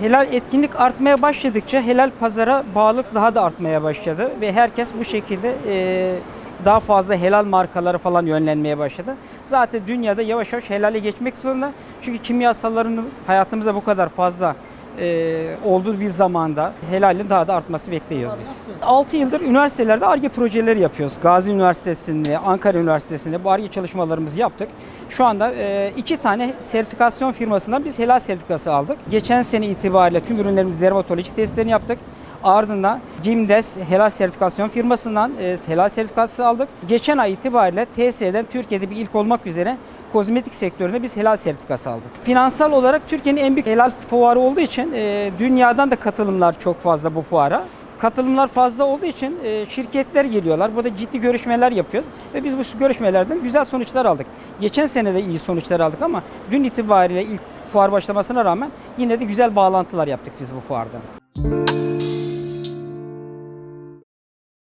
Helal etkinlik artmaya başladıkça helal pazara bağlılık daha da artmaya başladı ve herkes bu şekilde e, daha fazla helal markaları falan yönlenmeye başladı. Zaten dünyada yavaş yavaş helale geçmek zorunda. Çünkü kimyasalların hayatımızda bu kadar fazla e, olduğu bir zamanda helalin daha da artması bekliyoruz biz. 6 yıldır üniversitelerde ARGE projeleri yapıyoruz. Gazi Üniversitesi'nde, Ankara Üniversitesi'nde bu ARGE çalışmalarımızı yaptık. Şu anda e, iki tane sertifikasyon firmasından biz helal sertifikası aldık. Geçen sene itibariyle tüm ürünlerimiz dermatoloji testlerini yaptık. Ardından Gimdes helal sertifikasyon firmasından e, helal sertifikası aldık. Geçen ay itibariyle TSE'den Türkiye'de bir ilk olmak üzere kozmetik sektöründe biz helal sertifikası aldık. Finansal olarak Türkiye'nin en büyük helal fuarı olduğu için e, dünyadan da katılımlar çok fazla bu fuara. Katılımlar fazla olduğu için e, şirketler geliyorlar. Burada ciddi görüşmeler yapıyoruz ve biz bu görüşmelerden güzel sonuçlar aldık. Geçen sene de iyi sonuçlar aldık ama dün itibariyle ilk fuar başlamasına rağmen yine de güzel bağlantılar yaptık biz bu fuarda.